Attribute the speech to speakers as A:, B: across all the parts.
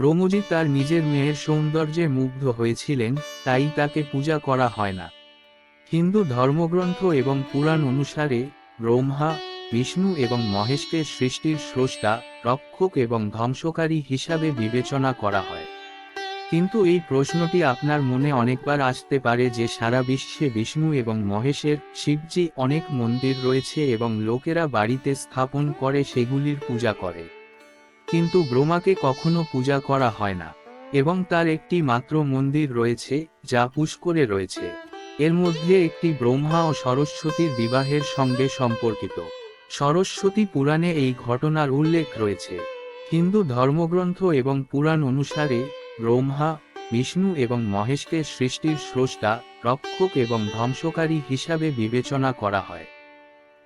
A: ব্রহ্মজি তার নিজের মেয়ের সৌন্দর্যে মুগ্ধ হয়েছিলেন, তাই তাকে পূজা করা হয় না। হিন্দু ধর্মগ্রন্থ এবং পুরাণ অনুসারে, ব্রহ্মা, বিষ্ণু এবং মহেশকে সৃষ্টির স্রষ্টা, রক্ষক এবং ধ্বংসকারী হিসাবে বিবেচনা করা হয়। কিন্তু এই প্রশ্নটি আপনার মনে অনেকবার আসতে পারে যে সারা বিশ্বে বিষ্ণু এবং মহেশের, শিবজি অনেক মন্দির রয়েছে এবং লোকেরা বাড়িতে স্থাপন করে সেগুলির পূজা করে। কিন্তু ব্রহ্মাকে কখনো পূজা করা হয় না, এবং তার একটি মাত্র মন্দির রয়েছে, যা পুষ্করে রয়েছে। এর মধ্যে একটি ব্রহ্মা ও সরস্বতীর বিবাহের সঙ্গে সম্পর্কিত। সরস্বতী পুরাণে এই ঘটনার উল্লেখ রয়েছে। হিন্দু ধর্মগ্রন্থ এবং পুরাণ অনুসারে, ব্রহ্মা, বিষ্ণু এবং মহেশকে সৃষ্টির স্রষ্টা, রক্ষক এবং ধ্বংসকারী হিসাবে বিবেচনা করা হয়।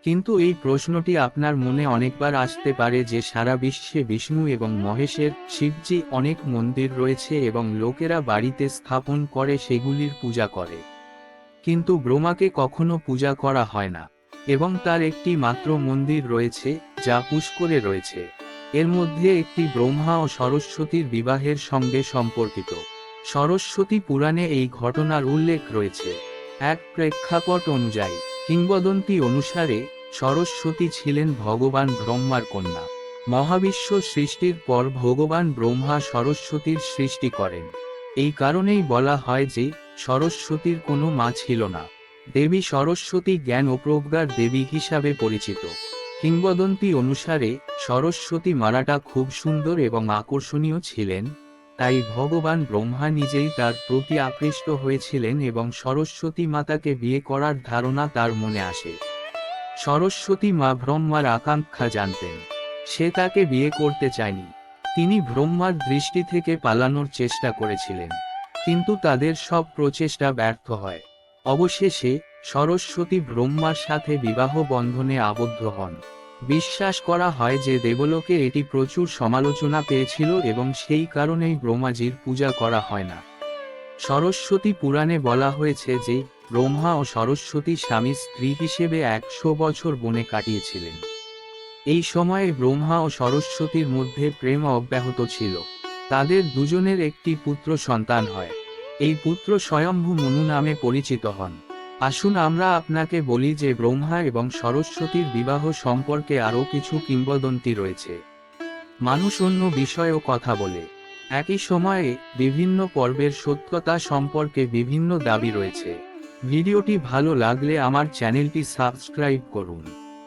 A: কিন্তু এই প্রশ্নটি আপনার মনে অনেকবার আসতে পারে যে সারা বিশ্বে বিষ্ণু এবং মহেশের শিবজি অনেক মন্দির রয়েছে এবং লোকেরা বাড়িতে স্থাপন করে সেগুলির পূজা করে। কিন্তু ব্রহ্মাকে কখনো পূজা করা হয় না এবং তার একটি মাত্র মন্দির রয়েছে, যা পুষ্করে রয়েছে। এর মধ্যে একটি ব্রহ্মা ও সরস্বতীর বিবাহের সঙ্গে সম্পর্কিত। সরস্বতী পুরাণে এই ঘটনার উল্লেখ রয়েছে। এক প্রেক্ষাপট অনুযায়ী, কিংবদন্তি অনুসারে সরস্বতী ছিলেন ভগবান ব্রহ্মার কন্যা। মহাবিশ্ব সৃষ্টির পর ভগবান ব্রহ্মা সরস্বতীর সৃষ্টি করেন। এই কারণেই বলা হয় যে, সরস্বতীর কোনো মা ছিল না। দেবী সরস্বতী জ্ঞান ও প্রজ্ঞার দেবী হিসাবে পরিচিত। কিংবদন্তি অনুসারে, সরস্বতী মারাটা খুব সুন্দর এবং আকর্ষণীয় ছিলেন। তাই ভগবান ব্রহ্মা নিজেই তার প্রতি আকৃষ্ট হয়েছিলেন এবং সরস্বতী মাতাকে বিয়ে করার ধারণা তার মনে আসে। সরস্বতী মা ব্রহ্মার আকাঙ্ক্ষা জানতেন। সে তাকে বিয়ে করতে চায়নি। তিনি ব্রহ্মার দৃষ্টি থেকে পালানোর চেষ্টা করেছিলেন। কিন্তু তাদের সব প্রচেষ্টা ব্যর্থ হয়। অবশেষে, সরস্বতী ব্রহ্মার সাথে বিবাহ বন্ধনে আবদ্ধ হন। বিশ্বাস করা হয় যে দেবলোকে এটি প্রচুর সমালোচনা পেয়েছিল এবং সেই কারণেই ব্রহ্মাজির পূজা করা হয় না। সরস্বতী পুরাণে বলা হয়েছে যে ব্রহ্মা ও সরস্বতী স্বামী স্ত্রী হিসেবে একশো বছর বনে কাটিয়েছিলেন। এই সময়ে ব্রহ্মা ও সরস্বতীর মধ্যে প্রেম অব্যাহত ছিল। তাদের দুজনের একটি পুত্র সন্তান হয়। এই পুত্র স্বয়ম্ভু মনু নামে পরিচিত হন। আসুন আমরা আপনাকে বলি যে ব্রহ্মা এবং সরস্বতীর বিবাহ সম্পর্কে আরও কিছু কিংবদন্তি রয়েছে। মানুষ অন্য বিষয়েও কথা বলে। একই সময়ে বিভিন্ন পর্বের সত্যতা সম্পর্কে বিভিন্ন দাবি রয়েছে। ভিডিওটি ভালো লাগলে আমার চ্যানেলটি সাবস্ক্রাইব করুন।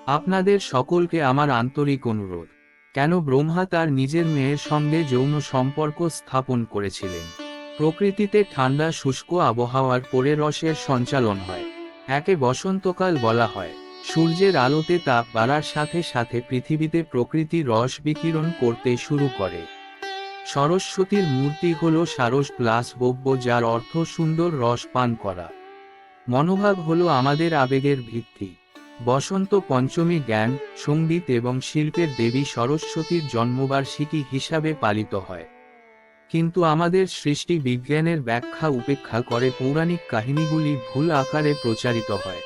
A: আপনাদের সকলকে আমার আন্তরিক অনুরোধ। কেন ব্রহ্মা তার নিজের মেয়ের সঙ্গে যৌন সম্পর্ক স্থাপন করেছিলেন? প্রকৃতিতে ঠান্ডা, শুষ্ক আবহাওয়ার পরে রসের সঞ্চালন হয়। একে বসন্তকাল বলা হয়। সূর্যের আলোতে তাপ বাড়ার সাথে সাথে পৃথিবীতে প্রকৃতি রস বিকিরণ করতে শুরু করে। সরস্বতীর মূর্তি হল সারস প্লাস বব্য, যার অর্থ সুন্দর রস পান করা। মনোভাব হল আমাদের আবেগের ভিত্তি। বসন্ত পঞ্চমী জ্ঞান, সংগীত এবং শিল্পের দেবী সরস্বতীর জন্মবার্ষিকী হিসাবে পালিত হয়। কিন্তু আমাদের সৃষ্টি বিজ্ঞানের ব্যাখ্যা উপেক্ষা করে পৌরাণিক কাহিনীগুলি ভুল আকারে প্রচারিত হয়।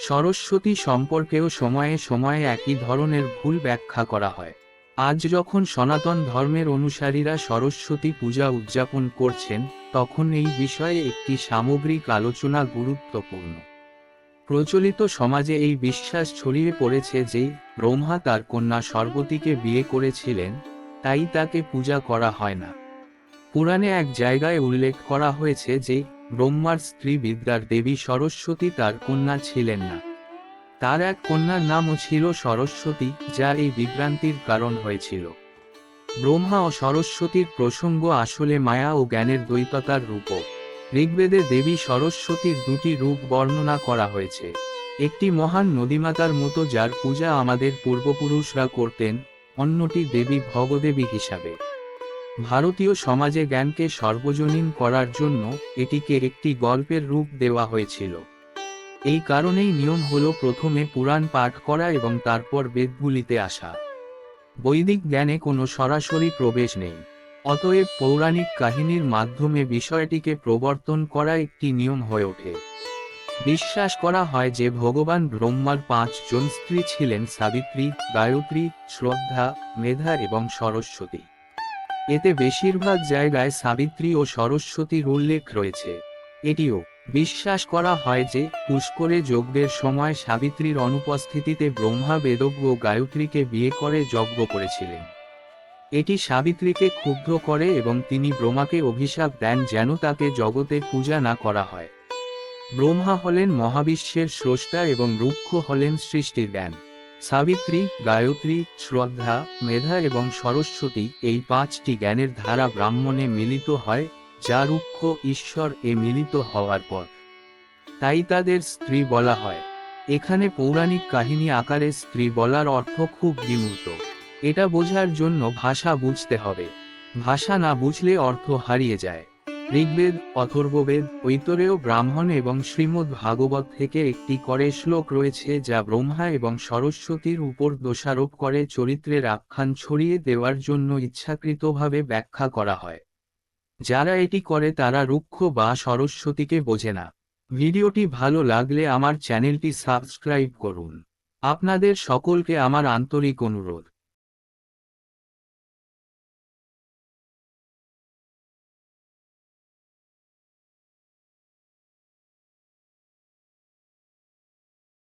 A: সরস্বতী সম্পর্কেও সময়ে সময়ে একই ধরনের ভুল ব্যাখ্যা করা হয়। আজ যখন সনাতন ধর্মের অনুসারীরা সরস্বতী পূজা উদযাপন করছেন তখন এই বিষয়ে একটি সামগ্রিক আলোচনা গুরুত্বপূর্ণ। প্রচলিত সমাজে এই বিশ্বাস ছড়িয়ে পড়েছে যে, ব্রহ্মা তার কন্যা সর্বতীকে বিয়ে করেছিলেন, তাই তাকে পূজা করা হয় না। পুরাণে এক জায়গায় উল্লেখ করা হয়েছে যে, ব্রহ্মার স্ত্রী বিদ্যার দেবী সরস্বতী তার কন্যা ছিলেন না। তার এক কন্যার নামও ছিল সরস্বতী, যা এই বিভ্রান্তির কারণ হয়েছিল। ব্রহ্মা ও সরস্বতীর প্রসঙ্গ আসলে মায়া ও জ্ঞানের দ্বৈততার রূপ ঋগ্বেদে দেবী সরস্বতীর দুটি রূপ বর্ণনা করা হয়েছে। একটি মহান নদীমাতার মতো যার পূজা আমাদের পূর্বপুরুষরা করতেন, অন্যটি দেবী ভগদেবী হিসাবে। ভারতীয় সমাজে জ্ঞানকে সর্বজনীন করার জন্য এটিকে একটি গল্পের রূপ দেওয়া হয়েছিল। এই কারণেই নিয়ম হল প্রথমে পুরাণ পাঠ করা এবং তারপর বেদগুলিতে আসা। বৈদিক জ্ঞানে কোনো সরাসরি প্রবেশ নেই। অতএব পৌরাণিক কাহিনীর মাধ্যমে বিষয়টিকে প্রবর্তন করা একটি নিয়ম হয়ে ওঠে। বিশ্বাস করা হয় যে ভগবান ব্রহ্মার পাঁচজন স্ত্রী ছিলেন সাবিত্রী, গায়ত্রী, শ্রদ্ধা, মেধা এবং সরস্বতী। এতে বেশিরভাগ জায়গায় সাবিত্রী ও সরস্বতীর উল্লেখ রয়েছে। এটিও বিশ্বাস করা হয় যে, পুষ্করে যজ্ঞের সময় সাবিত্রীর অনুপস্থিতিতে ব্রহ্মা বেদজ্ঞ গায়ত্রীকে বিয়ে করে যজ্ঞ করেছিলেন। এটি সাবিত্রীকে ক্ষুব্ধ করে এবং তিনি ব্রহ্মাকে অভিশাপ দেন যেন তাকে জগতে পূজা না করা হয়। ব্রহ্মা হলেন মহাবিশ্বের স্রষ্টা এবং রুক্ষ হলেন সৃষ্টির জ্ঞান। সাবিত্রী, গায়ত্রী, শ্রদ্ধা, মেধা এবং সরস্বতী এই পাঁচটি জ্ঞানের ধারা ব্রাহ্মণে মিলিত হয় যা রুক্ষ ঈশ্বর এ মিলিত হওয়ার পর। তাই তাদের স্ত্রী বলা হয়। এখানে পৌরাণিক কাহিনী আকারে স্ত্রী বলার অর্থ খুব বিমূর্ত। এটা বোঝার জন্য ভাষা বুঝতে হবে। ভাষা না বুঝলে অর্থ হারিয়ে যায়। ঋগ্বেদ, অথর্ববেদ, ঐতরেয় ব্রাহ্মণ এবং শ্রীমদ্ ভাগবত থেকে একটি করে শ্লোক রয়েছে যা ব্রহ্মা এবং সরস্বতীর উপর দোষারোপ করে চরিত্রের আখ্যান ছড়িয়ে দেওয়ার জন্য ইচ্ছাকৃতভাবে ব্যাখ্যা করা হয়। যারা এটি করে তারা রুক্ষ বা সরস্বতীকে বোঝে না। ভিডিওটি ভালো লাগলে আমার চ্যানেলটি সাবস্ক্রাইব করুন। আপনাদের সকলকে আমার আন্তরিক অনুরোধ।